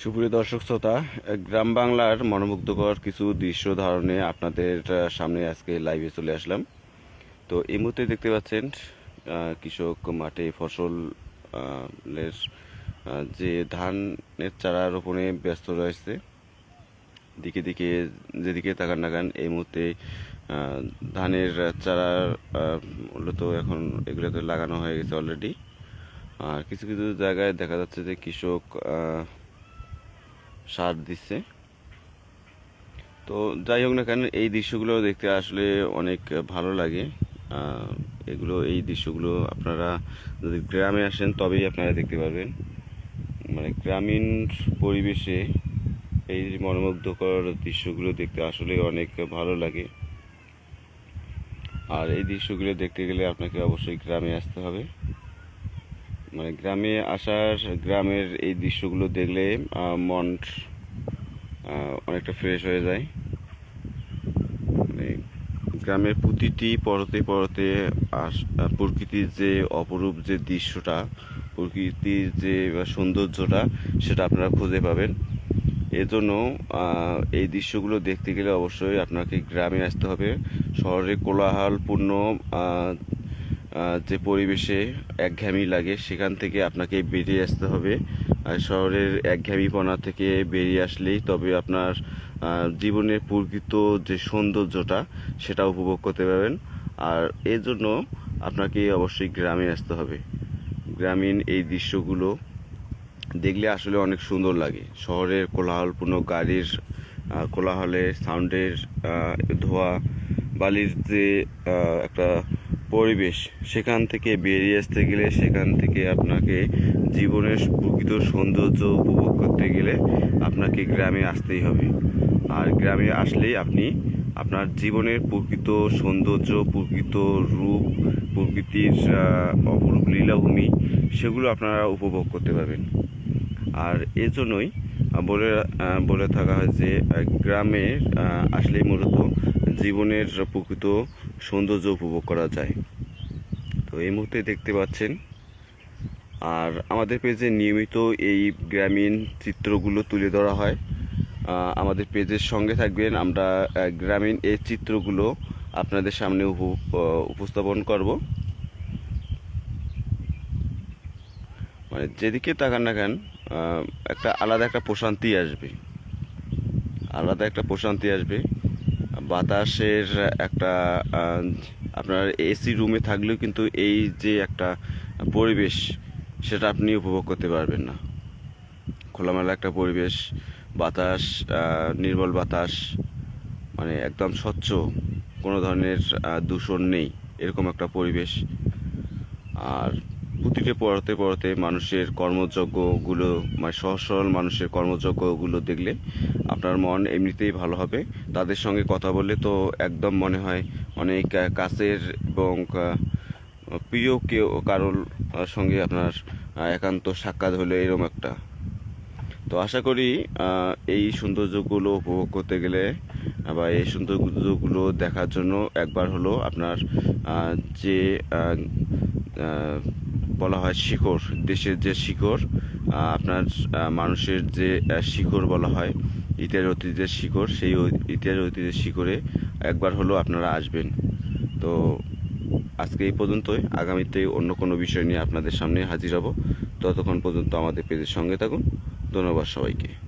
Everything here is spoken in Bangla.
সুপ্রিয় দর্শক শ্রোতা গ্রাম বাংলার মনোমুগ্ধকর কিছু দৃশ্য ধারণে আপনাদের সামনে আজকে লাইভে চলে আসলাম। তো এই মুহূর্তে দেখতে পাচ্ছেন কৃষক মাঠে ফসল আহ, এর, আহ, যে ধানের চারা রোপণে ব্যস্ত রয়েছে দিকে দিকে যেদিকে তাকান নাগান এই মুহূর্তে ধানের চারা মূলত এখন এগুলোতে লাগানো হয়ে গেছে অলরেডি আর কিছু কিছু জায়গায় দেখা যাচ্ছে যে কৃষক সার দিচ্ছে। তো যাই হোক না কেন, এই দৃশ্যগুলো দেখতে আসলে অনেক ভালো লাগে। এগুলো, এই দৃশ্যগুলো আপনারা যদি গ্রামে আসেন তবেই আপনারা দেখতে পারবেন। মানে গ্রামীণ পরিবেশে এই মনোমুগ্ধকর দৃশ্যগুলো দেখতে আসলে অনেক ভালো লাগে। আর এই দৃশ্যগুলো দেখতে গেলে আপনাকে অবশ্যই গ্রামে আসতে হবে। মানে গ্রামে আসার, গ্রামের এই দৃশ্যগুলো দেখলে মন অনেকটা ফ্রেশ হয়ে যায়। মানে গ্রামের প্রতিটি পরতে পরতে প্রকৃতির যে অপরূপ যে দৃশ্যটা, প্রকৃতির যে সৌন্দর্যটা, সেটা আপনারা খুঁজে পাবেন। এজন্য এই দৃশ্যগুলো দেখতে গেলে অবশ্যই আপনাকে গ্রামে আসতে হবে। শহরে কোলাহলপূর্ণ যে পরিবেশে একঘেয়েমি লাগে, সেখান থেকে আপনাকে বেরিয়ে আসতে হবে। আর শহরের একঘেয়েমিপনা থেকে বেরিয়ে আসলেই তবে আপনার জীবনের প্রকৃত যে সৌন্দর্যটা, সেটা উপভোগ করতে পারবেন। আর এর জন্য আপনাকে অবশ্যই গ্রামে আসতে হবে। গ্রামীণ এই দৃশ্যগুলো দেখলে আসলে অনেক সুন্দর লাগে। শহরের কোলাহলপূর্ণ গাড়ির কোলাহলে সাউন্ডের ধোয়া, বালির যে একটা পরিবেশ সেখান থেকে বেরিয়ে আসতে গেলে সেখান থেকে আপনাকে জীবনের প্রকৃত সৌন্দর্য উপভোগ করতে গেলে আপনাকে গ্রামে আসতেই হবে। আর গ্রামে আসলেই আপনি আপনার জীবনের প্রকৃত সৌন্দর্য প্রকৃত রূপ প্রকৃতির অপরূপ লীলাভূমি সেগুলো আপনারা উপভোগ করতে পারবেন। আর এর জন্যই আহ, বলে বলে থাকা হয় যে গ্রামে আসলেই মূলত জীবনের প্রকৃত সৌন্দর্য উপভোগ করা যায়। তো এই মুহূর্তে দেখতে পাচ্ছেন, আর আমাদের পেজে নিয়মিত এই গ্রামীণ চিত্রগুলো তুলে ধরা হয়। আমাদের পেজের সঙ্গে থাকবেন, আমরা গ্রামীণ এই চিত্রগুলো আপনাদের সামনে উপস্থাপন করব। মানে যেদিকে তাকান না কেন একটা আলাদা একটা প্রশান্তি আসবে। আলাদা একটা প্রশান্তি আসবে। বাতাসের একটা আপনার এসি রুমে থাকলেও কিন্তু এই যে একটা পরিবেশ, সেটা আপনি উপভোগ করতে পারবেন না। খোলামেলা একটা পরিবেশ, বাতাস নির্মল বাতাস মানে একদম স্বচ্ছ, কোনো ধরনের দূষণ নেই, এরকম একটা পরিবেশ। আর প্রতিটি পড়াতে পড়তে মানুষের কর্মযজ্ঞগুলো মানে সহজ সরল মানুষের কর্মযজ্ঞগুলো দেখলে আপনার মন এমনিতেই ভালো হবে। তাদের সঙ্গে কথা বললে তো একদম মনে হয় অনেক কাছের এবং প্রিয় কেউ কারোর সঙ্গে আপনার একান্ত সাক্ষাৎ হলে এরকম একটা। তো আশা করি এই সৌন্দর্যগুলো উপভোগ করতে গেলে বা এই সৌন্দর্যগুলো দেখার জন্য একবার হলো আপনার যে বলা হয় শিকড় দেশের যে শিকড় আপনার মানুষের যে শিকড় বলা হয় ইতিহাস ঐতিহ্যের শিকড় সেই ইতিহাস ঐতিহ্যের শিকড়ে একবার হলেও আপনারা আসবেন। তো আজকে এই পর্যন্তই। আগামীতে অন্য কোনো বিষয় নিয়ে আপনাদের সামনে হাজির হব। ততক্ষণ পর্যন্ত আমাদের পেজের সঙ্গে থাকুন। ধন্যবাদ সবাইকে।